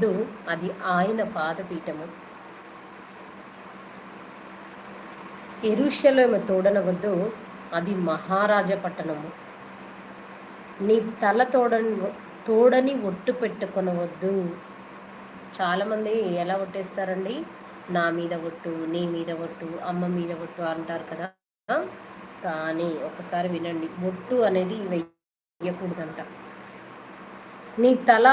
వద్దు అది ఆయన పాదపీఠము. ఎరుషలేము తోడనవద్దు అది మహారాజ పట్టణము. నీ తల తోడని తోడని ఒట్టు పెట్టుకొనవద్దు. చాలామంది ఎలా ఒట్టేస్తారండి? నా మీద ఒట్టు నీ మీద ఒట్టు అమ్మ మీద ఒట్టు అంటారు కదా? కానీ ఒకసారి వినండి ఒట్టు అనేది వెయ్యకూడదంట. నీ తల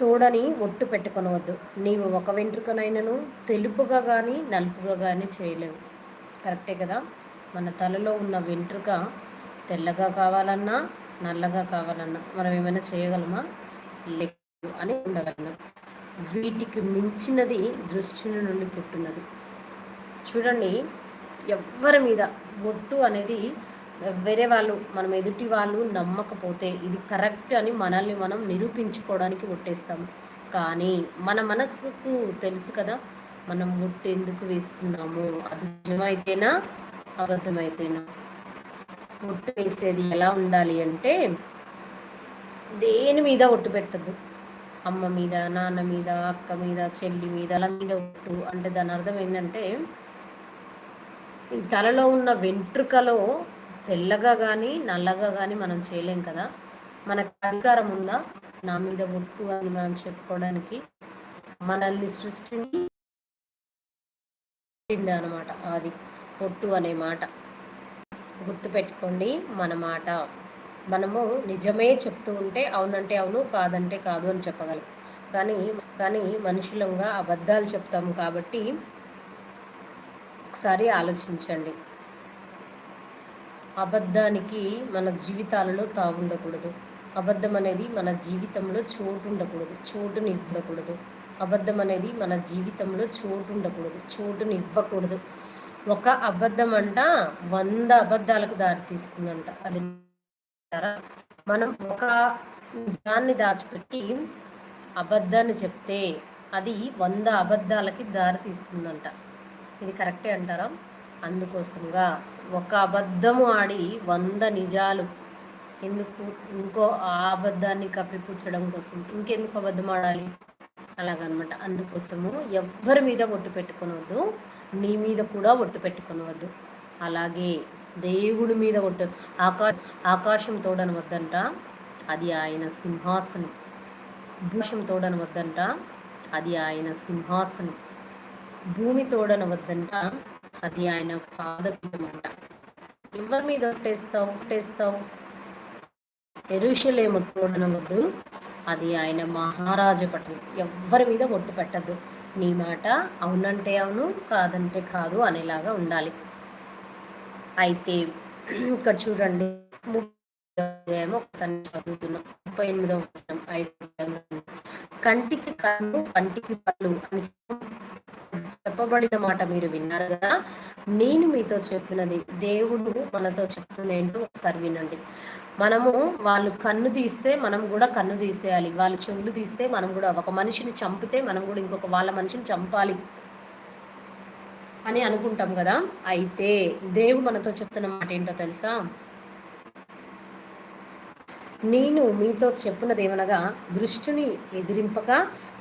తోడని ఒట్టు పెట్టుకొనవద్దు. నీవు ఒక వెంట్రుకనైనను తెలుపుగా కానీ నలుపుగా కానీ చేయలేవు. కరెక్టే కదా? మన తలలో ఉన్న వెంట్రుక తెల్లగా కావాలన్నా నల్లగా కావాలన్నా మనం ఏమైనా చేయగలమా? లేదు అని ఉండగలం వీటికి మించినది దృష్టిని నుండి పుట్టినది. చూడండి ఎవ్వరి మీద ఒట్టు అనేది వేరే వాళ్ళు మనం ఎదుటి వాళ్ళు నమ్మకపోతే ఇది కరెక్ట్ అని మనల్ని మనం నిరూపించుకోవడానికి ఒట్టేస్తాము కానీ మన మనసుకు తెలుసు కదా మనం ముట్టు ఎందుకు వేస్తున్నాము? అది నిజమైతేనా? అబద్ధమైతేనా? ఒట్టు వేసేది ఎలా ఉండాలి అంటే దేని మీద ఒట్టు పెట్టద్దు. అమ్మ మీద నాన్న మీద అక్క మీద చెల్లి మీద అలా మీద ఒట్టు. అంటే దాని అర్థం ఏంటంటే ఈ తలలో ఉన్న వెంట్రుకలో తెల్లగా కానీ నల్లగా కానీ మనం చేయలేం కదా. మనకు అధికారం ఉందా? నా మీద ఒట్టు అని మనం చెప్పుకోవడానికి మనల్ని సృష్టిని అనమాట అది ఒట్టు అనే మాట. గుర్తుపెట్టుకోండి మన మాట. మనము నిజమే చెప్తూ ఉంటే అవునంటే అవును కాదంటే కాదు అని చెప్పగలం. కానీ కానీ మనుషులంగా అబద్ధాలు చెప్తాము కాబట్టి ఒకసారి ఆలోచించండి. అబద్ధానికి మన జీవితాలలో తాగుండకూడదు అబద్ధం అనేది మన జీవితంలో చోటు ఉండకూడదు చోటుని ఇవ్వకూడదు అబద్ధం అనేది మన జీవితంలో చోటు ఉండకూడదు చోటుని ఇవ్వకూడదు ఒక అబద్ధం అంట వంద అబద్ధాలకు దారితీస్తుందంట. అది మనం ఒక నిజాన్ని దాచిపెట్టి అబద్ధాన్ని చెప్తే అది వంద అబద్ధాలకి దారితీస్తుందంట. ఇది కరెక్టే అంటారా? అందుకోసంగా ఒక అబద్ధము ఆడి వంద నిజాలు ఎందుకు? ఇంకో ఆ అబద్ధాన్ని కప్పిపుచ్చడం కోసం. ఇంకెందుకు అబద్ధం ఆడాలి? అలాగనమాట. అందుకోసము ఎవ్వరి మీద ఒట్టు పెట్టుకునవద్దు నీ మీద కూడా ఒట్టు పెట్టుకునవద్దు అలాగే దేవుడి మీద ఒట్టు. ఆకా ఆకాశం వద్దంట అది ఆయన సింహాసనం. భూషం వద్దంట అది ఆయన సింహాసనం. భూమి వద్దంట అది ఆయన పాదపీఠం అంట ఎవరి మీద ఒట్టేస్తావు ఒట్టేస్తావు. ఎరుషలేము వద్దు అది ఆయన మహారాజు పట్టణం ఎవ్వరి మీద ఒట్టు పెట్టద్దు నీ మాట అవునంటే అవును కాదంటే కాదు అనేలాగా ఉండాలి. అయితే ఇక్కడ చూడండి. ఒకసారి చదువుతున్నాం. ముప్పై ఎనిమిదవ కంటికి కళ్ళు కంటికి పళ్ళు అని చెప్పబడిన మాట మీరు విన్నారు కదా? నేను మీతో చెప్పినది దేవుడు మనతో చెప్తుంది ఏంటో ఒకసారి వినండి. మనము వాళ్ళు కన్ను తీస్తే మనం కూడా కన్ను తీసేయాలి. వాళ్ళు చెవులు తీస్తే మనం కూడా ఒక మనిషిని చంపితే మనం కూడా ఇంకొక వాళ్ళ మనిషిని చంపాలి అని అనుకుంటాం కదా? అయితే దేవుడు మనతో చెప్తున్న మాట ఏంటో తెలుసా? నేను మీతో చెప్పినదేమనగా దృష్టిని ఎదిరింపక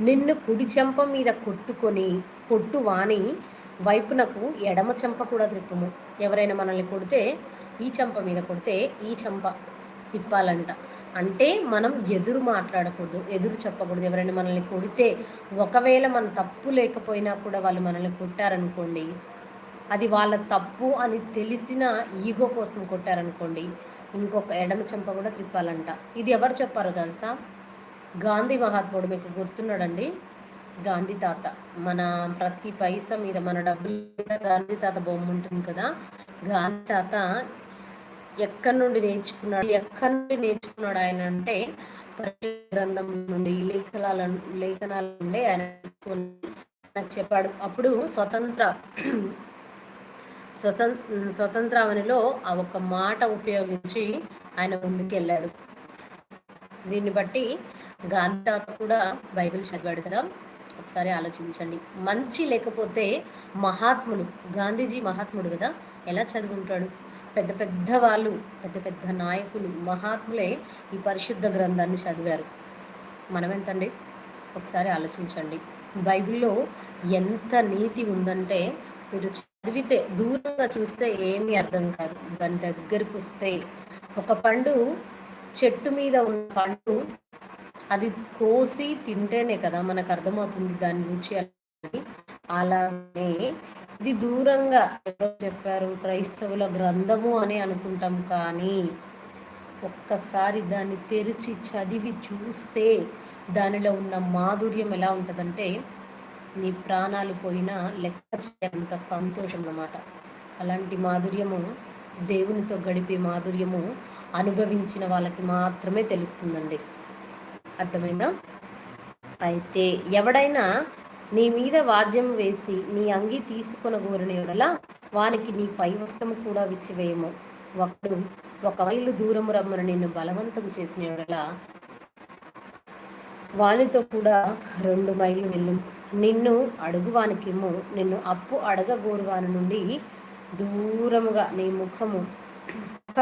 నిన్ను కుడి చెంప మీద కొట్టుకొని కొట్టు వాణి వైపునకు ఎడమ చెంప కూడా త్రిప్పుము ఎవరైనా మనల్ని కొడితే ఈ చెంప మీద కొడితే ఈ చెంప తిప్పాలంట. అంటే మనం ఎదురు మాట్లాడకూడదు ఎదురు చెప్పకూడదు. ఎవరైనా మనల్ని కొడితే ఒకవేళ మన తప్పు లేకపోయినా కూడా వాళ్ళు మనల్ని కొట్టారనుకోండి అది వాళ్ళ తప్పు అని తెలిసిన ఈగో కోసం కొట్టారనుకోండి ఇంకొక ఎడమ చెంప కూడా తిప్పాలంట. ఇది ఎవరు చెప్పారో తెలుసా? గాంధీ మహాత్ముడు మీకు గుర్తున్నాడండి? గాంధీ తాత. మన ప్రతి పైస మీద మన డబ్బులు గాంధీ తాత బొమ్మ ఉంటుంది కదా. గాంధీ తాత ఎక్కడి నుండి నేర్చుకున్నాడు ఎక్కడి నుండి నేర్చుకున్నాడు ఆయన అంటే గ్రంథం నుండి లేఖనాల లేఖనాల నుండి ఆయన నాకు చెప్పాడు. అప్పుడు స్వతంత్ర స్వతంత్రావనిలో ఆ ఒక మాట ఉపయోగించి ఆయన ముందుకెళ్ళాడు. దీన్ని బట్టి గాంధీ తాత కూడా బైబిల్ చదివాడు కదా. ఒకసారి ఆలోచించండి. మంచి లేకపోతే మహాత్ములు గాంధీజీ మహాత్ముడు కదా ఎలా చదువుకుంటాడు పెద్ద పెద్ద వాళ్ళు పెద్ద పెద్ద నాయకులు మహాత్ములే ఈ పరిశుద్ధ గ్రంథాన్ని చదివారు. మనం ఎంతండి ఒకసారి ఆలోచించండి. బైబిల్లో ఎంత నీతి ఉందంటే మీరు చదివితే దూరంగా చూస్తే ఏమీ అర్థం కాదు. దాని దగ్గరికి వస్తే ఒక పండు చెట్టు మీద ఉన్న పండు అది కోసి తింటేనే కదా మనకు అర్థమవుతుంది దాని రుచి అలానే ఇది దూరంగా ఎవరో చెప్పారు క్రైస్తవుల గ్రంథము అని అనుకుంటాం కానీ ఒక్కసారి దాన్ని తెరిచి చదివి చూస్తే దానిలో ఉన్న మాధుర్యం ఎలా ఉంటుందంటే నీ ప్రాణాలు పోయినా లెక్క చేయంత సంతోషం అన్నమాట. అలాంటి మాధుర్యము దేవునితో గడిపే మాధుర్యము అనుభవించిన వాళ్ళకి మాత్రమే తెలుస్తుందండి. అర్థమైందా? అయితే ఎవడైనా నీ మీద వాద్యం వేసి నీ అంగి తీసుకొనగోరిన ఎడల వానికి నీ పై వస్త్రము కూడా విచ్చివేయము. ఒకడు ఒక మైలు దూరము రమ్మను నిన్ను బలవంతం చేసిన ఎడలా వానితో కూడా రెండు మైళ్ళు వెళ్ళు నిన్ను అడుగువానికేమో నిన్ను అప్పు అడగగోరువాని నుండి దూరముగా నీ ముఖము.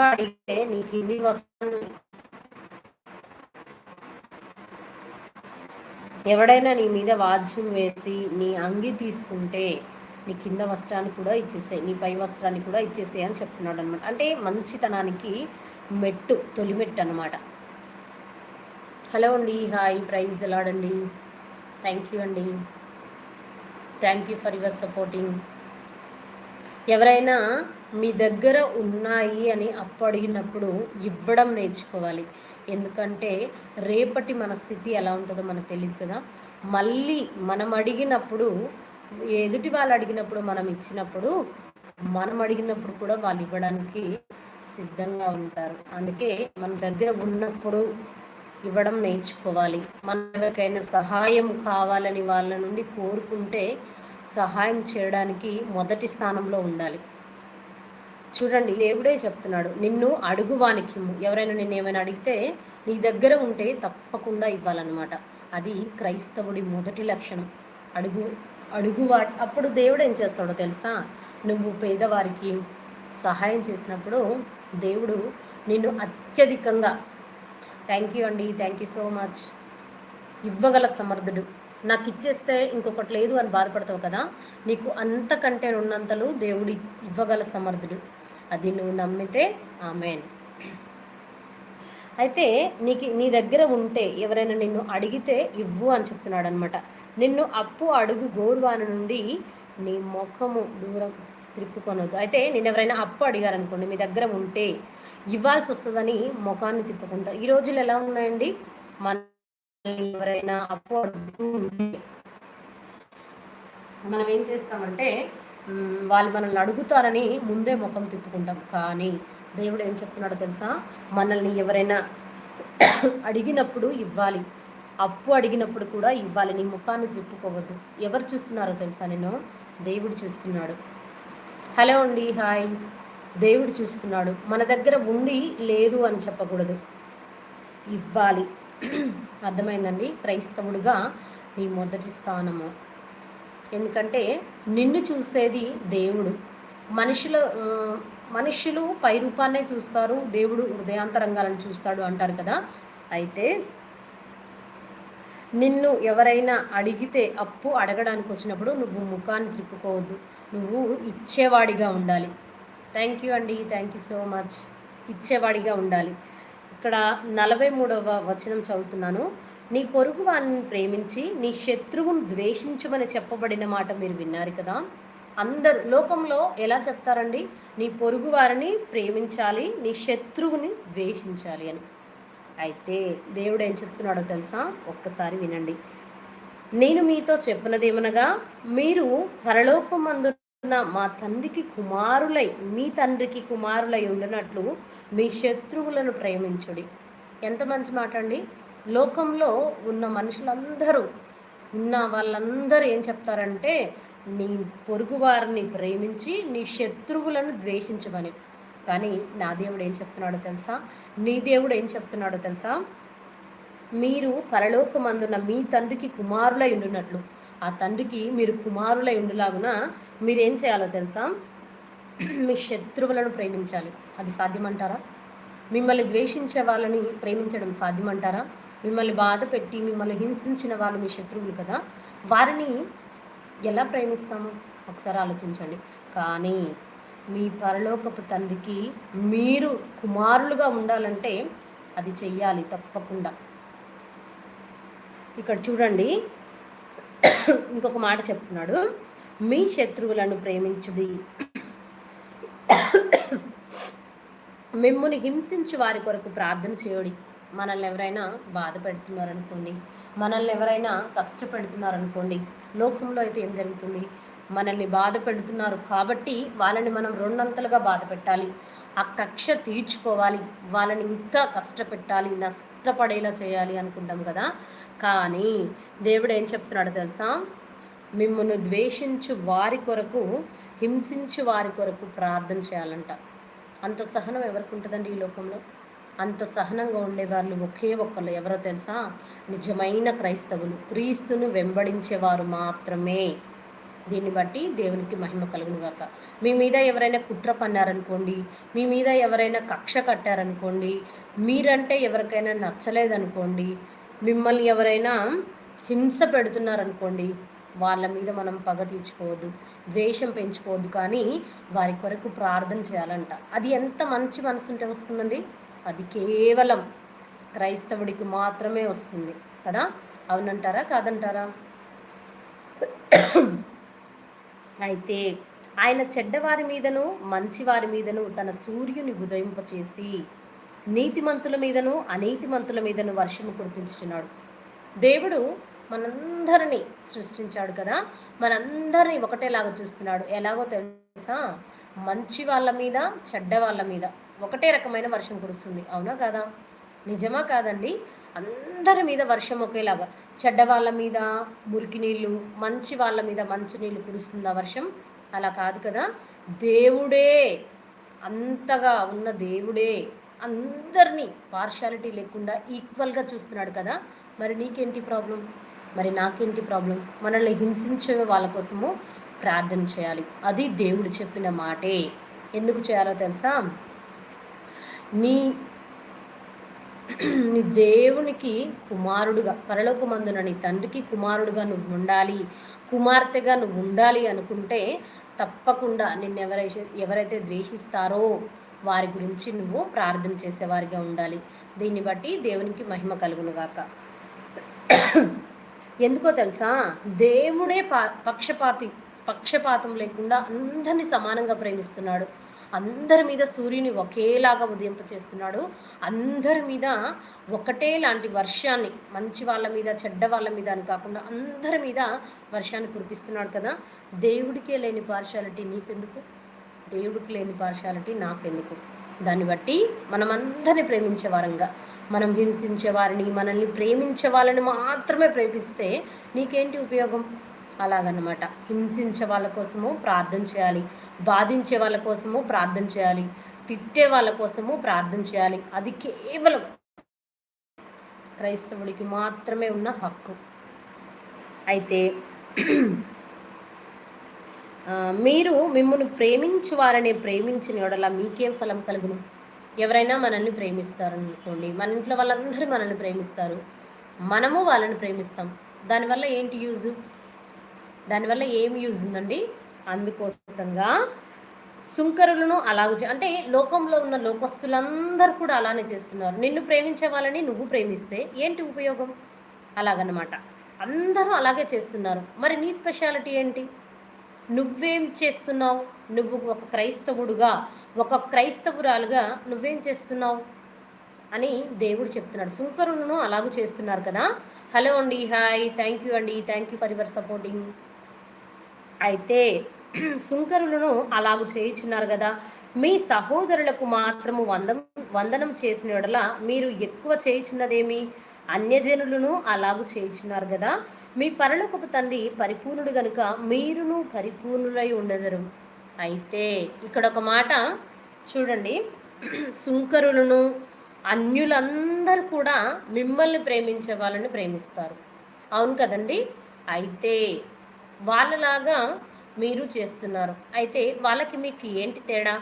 అడిగితే నీకు ఇవి వస్తాను ఎవడైనా నీ మీద వాజ్యం వేసి నీ అంగి తీసుకుంటే నీ కింద వస్త్రాన్ని కూడా ఇచ్చేసాయి నీ పై వస్త్రాన్ని కూడా ఇచ్చేసాయి అని చెప్తున్నాడు అనమాట అంటే మంచితనానికి మెట్టు తొలి మెట్టు అనమాట హలో అండి హాయ్ ప్రైజ్ దలాడండి థ్యాంక్ యూ అండి. Thank you for your supporting. ఎవరైనా మీ దగ్గర ఉన్నాయి అని అప్పు అడిగినప్పుడు ఇవ్వడం నేర్చుకోవాలి. ఎందుకంటే రేపటి మన స్థితి ఎలా ఉంటుందో మనకు తెలియదు కదా. మళ్ళీ మనం అడిగినప్పుడు ఎదుటి వాళ్ళు అడిగినప్పుడు మనం ఇచ్చినప్పుడు మనం అడిగినప్పుడు కూడా వాళ్ళు ఇవ్వడానికి సిద్ధంగా ఉంటారు. అందుకే మన దగ్గర ఉన్నప్పుడు ఇవ్వడం నేర్చుకోవాలి. మనం ఎవరికైనా సహాయం కావాలని వాళ్ళ నుండి కోరుకుంటే సహాయం చేయడానికి మొదటి స్థానంలో ఉండాలి. చూడండి దేవుడే చెప్తున్నాడు నిన్ను అడుగువానికి ఎవరైనా నిన్ను ఏమైనా అడిగితే నీ దగ్గర ఉంటే తప్పకుండా ఇవ్వాలన్నమాట. అది క్రైస్తవుడి మొదటి లక్షణం. అడుగు అడుగువా అప్పుడు దేవుడు ఏం చేస్తాడో తెలుసా? నువ్వు పేదవారికి సహాయం చేసినప్పుడు దేవుడు నిన్ను అత్యధికంగా థ్యాంక్ యూ అండి థ్యాంక్ యూ సో మచ్ ఇవ్వగల సమర్థుడు. నాకు ఇచ్చేస్తే ఇంకొకటి లేదు అని బాధపడతావు కదా నీకు అంతకంటే రెండంతలు దేవుడి ఇవ్వగల సమర్థుడు. అది నువ్వు నమ్మితే ఆమెన్. అయితే నీకు నీ దగ్గర ఉంటే ఎవరైనా నిన్ను అడిగితే ఇవ్వు అని చెప్తున్నాడు అనమాట నిన్ను అప్పు అడుగు గోరువాన నుండి నీ ముఖము దూరం తిప్పుకొనొద్దు. అయితే నేను ఎవరైనా అప్పు అడిగారనుకోండి మీ దగ్గర ఉంటే ఇవ్వాల్సి వస్తుందని ముఖాన్ని తిప్పుకుంటారు. ఈ రోజులు ఎలా ఉన్నాయండి? మన ఎవరైనా అప్పు అడుగుతూ ఉంటే మనం ఏం చేస్తామంటే వాళ్ళు మనల్ని అడుగుతారని ముందే ముఖం తిప్పుకుంటాం. కానీ దేవుడు ఏం చెప్తున్నాడో తెలుసా? మనల్ని ఎవరైనా అడిగినప్పుడు ఇవ్వాలి. అప్పు అడిగినప్పుడు కూడా ఇవ్వాలి. నీ ముఖాన్ని తిప్పుకోవద్దు. ఎవరు చూస్తున్నారో తెలుసా నేను దేవుడు చూస్తున్నాడు. హలో అండి హాయ్. దేవుడు చూస్తున్నాడు. మన దగ్గర ఉండి లేదు అని చెప్పకూడదు. ఇవ్వాలి. అర్థమైందండి? క్రైస్తవుడిగా నీ మొదటి స్థానము. ఎందుకంటే నిన్ను చూసేది దేవుడు. మనుషుల మనుషులు పై రూపాన్నే చూస్తారు దేవుడు హృదయాంతరంగాలను చూస్తాడు అంటారు కదా. అయితే నిన్ను ఎవరైనా అడిగితే అప్పు అడగడానికి వచ్చినప్పుడు నువ్వు ముఖాన్ని తిప్పుకోవద్దు. నువ్వు ఇచ్చేవాడిగా ఉండాలి. థ్యాంక్ యూ అండి. థ్యాంక్ యూ సో మచ్ ఇచ్చేవాడిగా ఉండాలి. ఇక్కడ నలభై మూడవ వచనం చదువుతున్నాను. నీ పొరుగు వారిని ప్రేమించి నీ శత్రువును ద్వేషించమని చెప్పబడిన మాట మీరు విన్నారు కదా. అందరు లోకంలో ఎలా చెప్తారండి? నీ పొరుగు వారిని ప్రేమించాలి నీ శత్రువుని ద్వేషించాలి అని. అయితే దేవుడు ఏం చెప్తున్నాడో తెలుసా? ఒక్కసారి వినండి. నేను మీతో చెప్పినదేమనగా మీరు పరలోకమందున్న మా తండ్రికి కుమారులై మీ తండ్రికి కుమారులై ఉండినట్లు మీ శత్రువులను ప్రేమించుడి. ఎంత మంచి మాట అండి? లోకంలో ఉన్న మనుషులందరూ ఉన్న వాళ్ళందరూ ఏం చెప్తారంటే నీ పొరుగు వారిని ప్రేమించి నీ శత్రువులను ద్వేషించమని. కానీ నా దేవుడు ఏం చెప్తున్నాడో తెలుసా? నీ దేవుడు ఏం చెప్తున్నాడో తెలుసా? మీరు పరలోకమందున్న మీ తండ్రికి కుమారులై ఉండునట్లు. ఆ తండ్రికి మీరు కుమారులై ఉండులాగున మీరేం చేయాలో తెలుసా? మీ శత్రువులను ప్రేమించాలి. అది సాధ్యమంటారా? మిమ్మల్ని ద్వేషించే వాళ్ళని ప్రేమించడం సాధ్యమంటారా? మిమ్మల్ని బాధ పెట్టి మిమ్మల్ని హింసించిన వాళ్ళు మీ శత్రువులు కదా. వారిని ఎలా ప్రేమిస్తాము? ఒకసారి ఆలోచించండి. కానీ మీ పరలోకపు తండ్రికి మీరు కుమారులుగా ఉండాలంటే అది చెయ్యాలి తప్పకుండా. ఇక్కడ చూడండి. ఇంకొక మాట చెప్తున్నాడు. మీ శత్రువులను ప్రేమించుడి. మిమ్ముని హింసించి వారి కొరకు ప్రార్థన చేయడి. మనల్ని ఎవరైనా బాధ పెడుతున్నారనుకోండి మనల్ని ఎవరైనా కష్టపెడుతున్నారనుకోండి లోకంలో అయితే ఏం జరుగుతుంది? మనల్ని బాధ పెడుతున్నారు కాబట్టి వాళ్ళని మనం రెండంతలుగా బాధ పెట్టాలి. ఆ కక్ష తీర్చుకోవాలి. వాళ్ళని ఇంకా కష్టపెట్టాలి నష్టపడేలా చేయాలి అనుకుంటాం కదా. కానీ దేవుడు ఏం చెప్తున్నాడు తెలుసా? మిమ్మల్ని ద్వేషించు వారి కొరకు హింసించు వారి కొరకు ప్రార్థన చేయాలంట. అంత సహనం ఎవరికి ఉంటుందండి ఈ లోకంలో? అంత సహనంగా ఉండేవాళ్ళు ఒకే ఒక్కళ్ళు ఎవరో తెలుసా? నిజమైన క్రైస్తవులు. క్రీస్తును వెంబడించేవారు మాత్రమే. దీన్ని బట్టి దేవునికి మహిమ కలుగునుగాక మీ మీద ఎవరైనా కుట్ర పన్నారనుకోండి మీ మీద ఎవరైనా కక్ష కట్టారనుకోండి మీరంటే ఎవరికైనా నచ్చలేదనుకోండి మిమ్మల్ని ఎవరైనా హింస పెడుతున్నారనుకోండి వాళ్ళ మీద మనం పగ తీర్చుకోవద్దు ద్వేషం పెంచుకోవద్దు కానీ వారి కొరకు ప్రార్థన చేయాలంట. అది ఎంత మంచి మనసు ఉంటే వస్తుందండి? అది కేవలం క్రైస్తవుడికి మాత్రమే వస్తుంది. కదా? అవునంటారా? కాదంటారా? అయితే ఆయన చెడ్డవారి మీదను మంచివారి మీదను తన సూర్యుని ఉదయింపచేసి నీతిమంతుల మీదను అనీతిమంతుల మీదను వర్షము కురిపించుతున్నాడు దేవుడు మనందరినీ సృష్టించాడు కదా? మనందరినీ ఒకటేలాగా చూస్తున్నాడు. ఎలాగో తెలుసా? మంచి వాళ్ళ మీద చెడ్డ వాళ్ళ మీద. ఒకటే రకమైన వర్షం కురుస్తుంది. అవునా కదా? నిజమా కాదండి? అందరి మీద వర్షం ఒకేలాగా. చెడ్డ వాళ్ళ మీద మురికి నీళ్ళు మంచి వాళ్ళ మీద మంచి నీళ్ళు కురుస్తుందా వర్షం. అలా కాదు కదా? దేవుడే! అంతగా ఉన్న దేవుడే! అందరినీ పార్షాలిటీ లేకుండా ఈక్వల్గా చూస్తున్నాడు కదా? మరి నీకేంటి ప్రాబ్లం మరి నాకేంటి ప్రాబ్లం మనల్ని హింసించే వాళ్ళ కోసము ప్రార్థన చేయాలి. అది దేవుడు చెప్పిన మాటే. ఎందుకు చేయాలో తెలుసా? నీ నీ దేవునికి కుమారుడుగా పరలోకమందున నీ తండ్రికి కుమారుడుగా నువ్వు ఉండాలి కుమార్తెగా నువ్వు ఉండాలి అనుకుంటే తప్పకుండా నిన్ను ఎవరైతే ఎవరైతే ద్వేషిస్తారో వారి గురించి నువ్వు ప్రార్థన చేసేవారిగా ఉండాలి. దీన్ని బట్టి దేవునికి మహిమ కలుగునుగాక. ఎందుకో తెలుసా? దేవుడే పా పక్షపాతి పక్షపాతం లేకుండా అందరినీ సమానంగా ప్రేమిస్తున్నాడు. అందరి మీద సూర్యుని ఒకేలాగా ఉదయింపచేస్తున్నాడు. అందరి మీద ఒకటే లాంటి వర్షాన్ని మంచి వాళ్ళ మీద చెడ్డ వాళ్ళ మీద అని కాకుండా అందరి మీద వర్షాన్ని కురిపిస్తున్నాడు కదా. దేవుడికే లేని పార్షాలిటీ నీకెందుకు? దేవుడికి లేని పార్షాలిటీ నాకెందుకు? దాన్ని బట్టి మనమందరిని ప్రేమించే వారంగా మనం హింసించే వారిని మనల్ని ప్రేమించే వాళ్ళని మాత్రమే ప్రేమిస్తే నీకేంటి ఉపయోగం? అలాగనమాట హింసించే వాళ్ళ కోసము ప్రార్థన చేయాలి. బాధించే వాళ్ళ కోసము ప్రార్థన చేయాలి. తిట్టే వాళ్ళ కోసము ప్రార్థన చేయాలి. అది కేవలం క్రైస్తవుడికి మాత్రమే ఉన్న హక్కు. అయితే మీరు మిమ్మల్ని ప్రేమించు వారనే ప్రేమించిన ఎడల మీకేం ఫలం కలుగును? ఎవరైనా మనల్ని ప్రేమిస్తారు అనుకోండి మన ఇంట్లో వాళ్ళందరూ మనల్ని ప్రేమిస్తారు. మనము వాళ్ళని ప్రేమిస్తాం. దానివల్ల ఏంటి యూజ్? దానివల్ల ఏం యూజ్ ఉందండి? అందుకోసంగా సుంకరులను అలాగ అంటే లోకంలో ఉన్న లోకస్తులందరూ కూడా అలానే చేస్తున్నారు. నిన్ను ప్రేమించే వాళ్ళని నువ్వు ప్రేమిస్తే ఏంటి ఉపయోగం? అలాగనమాట. అందరూ అలాగే చేస్తున్నారు. మరి నీ స్పెషాలిటీ ఏంటి? నువ్వేం చేస్తున్నావు? నువ్వు ఒక క్రైస్తవుడుగా ఒక క్రైస్తవురాలుగా నువ్వేం చేస్తున్నావు? అని దేవుడు చెప్తున్నాడు. సుంకరులను అలాగూ చేస్తున్నారు కదా? హలో అండి హాయ్. థ్యాంక్ యూ అండి. Thank you for your supporting. అయితే సుంకరులను అలాగు చేయుచున్నారు కదా మీ సహోదరులకు మాత్రము వందం వందనం చేసిన మీరు ఎక్కువ చేయుచున్నదేమి? అన్యజనులను అలాగు చేయుచున్నారు కదా మీ పరలోకపు తండ్రి పరిపూర్ణుడు గనుక మీరును పరిపూర్ణులై ఉండదరు. అయితే ఇక్కడ ఒక మాట చూడండి. సుంకరులను అన్యులందరూ కూడా మిమ్మల్ని ప్రేమించే వాళ్ళని ప్రేమిస్తారు. అవును కదండి? అయితే వాళ్ళలాగా మీరు చేస్తున్నారు. అయితే వాళ్ళకి మీకు ఏంటి తేడా?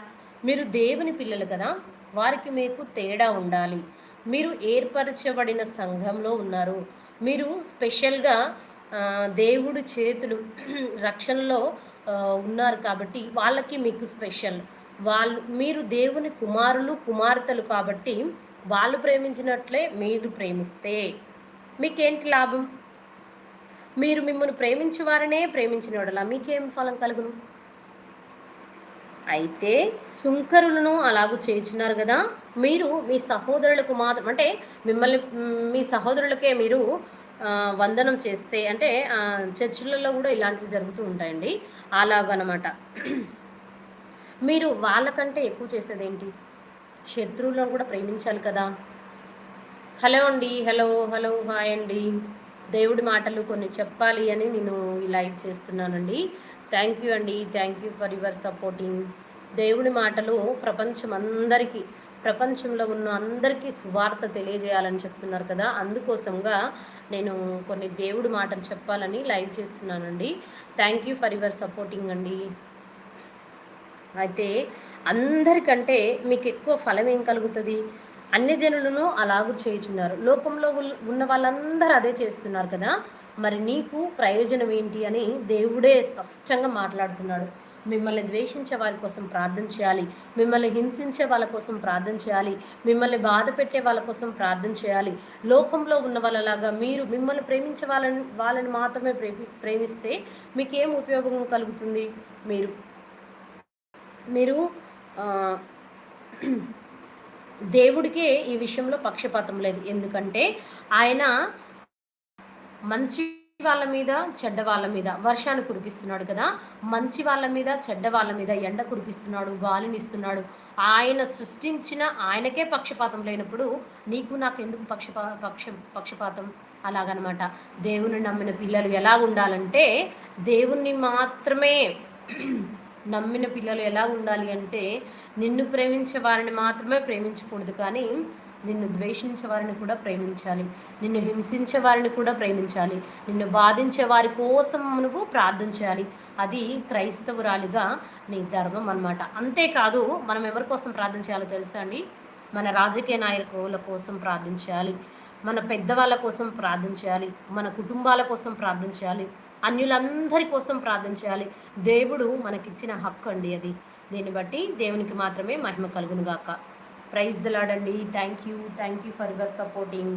మీరు దేవుని పిల్లలు కదా వారికి మీకు తేడా ఉండాలి. మీరు ఏర్పరచబడిన సంఘంలో ఉన్నారు. మీరు స్పెషల్గా దేవుడు చేతులు రక్షణలో ఉన్నారు కాబట్టి వాళ్ళకి మీకు స్పెషల్. వాళ్ళు మీరు దేవుని కుమారులు కుమార్తెలు కాబట్టి వాళ్ళు ప్రేమించినట్లే మీరు ప్రేమిస్తే. మీకేంటి లాభం? మీరు మిమ్మల్ని ప్రేమించేవారనే ప్రేమించినోడలా మీకేం ఫలం కలుగును? అయితే సుంకరులను అలాగూ చేస్తున్నారు కదా మీరు మీ సహోదరులకు మాత్రం అంటే మిమ్మల్ని మీ సహోదరులకే మీరు వందనం చేస్తే అంటే చర్చిలలో కూడా ఇలాంటివి జరుగుతూ ఉంటాయండి. అలాగనమాట. మీరు వాళ్ళకంటే ఎక్కువ చేసేది ఏంటి శత్రువులను కూడా ప్రేమించాలి కదా. హలో అండి హలో హలో హాయ్ అండి. దేవుడి మాటలు కొన్ని చెప్పాలి అని నేను ఈ లైవ్ చేస్తున్నానండి. థ్యాంక్ యూ అండి. Thank you for your supporting దేవుడి మాటలు ప్రపంచం అందరికీ ప్రపంచంలో ఉన్న అందరికీ సువార్త తెలియజేయాలని చెప్తున్నారు కదా. అందుకోసంగా నేను కొన్ని దేవుడి మాటలు చెప్పాలని లైవ్ చేస్తున్నానండి. Thank you for your supporting అండి. అయితే అందరికంటే మీకు ఎక్కువ ఫలం ఏం కలుగుతుంది? అన్ని జనులను అలాగు చేయుచున్నారు. లోకంలో ఉన్న వాళ్ళందరూ అదే చేస్తున్నారు కదా? మరి నీకు ప్రయోజనం ఏంటి అని దేవుడే స్పష్టంగా మాట్లాడుతున్నాడు. మిమ్మల్ని ద్వేషించే వారి కోసం ప్రార్థన చేయాలి. మిమ్మల్ని హింసించే వాళ్ళ కోసం ప్రార్థన చేయాలి. మిమ్మల్ని బాధ పెట్టే వాళ్ళ కోసం ప్రార్థన చేయాలి. లోకంలో ఉన్న వాళ్ళలాగా మీరు మిమ్మల్ని ప్రేమించే వాళ్ళని వాళ్ళని మాత్రమే ప్రేమి ప్రేమిస్తే మీకేం ఉపయోగం కలుగుతుంది? మీరు మీరు దేవుడికే ఈ విషయంలో పక్షపాతం లేదు. ఎందుకంటే ఆయన మంచి వాళ్ళ మీద చెడ్డ వాళ్ళ మీద వర్షాన్ని కురిపిస్తున్నాడు కదా. మంచి వాళ్ళ మీద చెడ్డ వాళ్ళ మీద ఎండ కురిపిస్తున్నాడు గాలిని ఇస్తున్నాడు. ఆయన సృష్టించిన ఆయనకే పక్షపాతం లేనప్పుడు నీకు నాకు ఎందుకు పక్షపా పక్ష పక్షపాతం? అలాగనమాట. దేవుని నమ్మిన పిల్లలు ఎలా ఉండాలంటే దేవుణ్ణి మాత్రమే నమ్మిన పిల్లలు ఎలా ఉండాలి అంటే నిన్ను ప్రేమించే వారిని మాత్రమే ప్రేమించకూడదు కానీ నిన్ను ద్వేషించే వారిని కూడా ప్రేమించాలి. నిన్ను హింసించే వారిని కూడా ప్రేమించాలి. నిన్ను బాధించే వారి కోసం నువ్వు ప్రార్థన చేయాలి. అది క్రైస్తవురాలిగా నీ ధర్మం అనమాట అంతేకాదు మనం ఎవరి కోసం ప్రార్థన చేయాలో తెలుసా అండి? మన రాజకీయ నాయకుల కోసం ప్రార్థించాలి మన పెద్దవాళ్ళ కోసం ప్రార్థన చేయాలి. మన కుటుంబాల కోసం ప్రార్థన చేయాలి. అన్యులందరి కోసం ప్రార్థన చేయాలి. దేవుడు మనకిచ్చిన హక్కు అండి అది. దీన్ని బట్టి దేవునికి మాత్రమే మహిమ కలుగునుగాక. Praise దలాడండి thank you thank you for your supporting.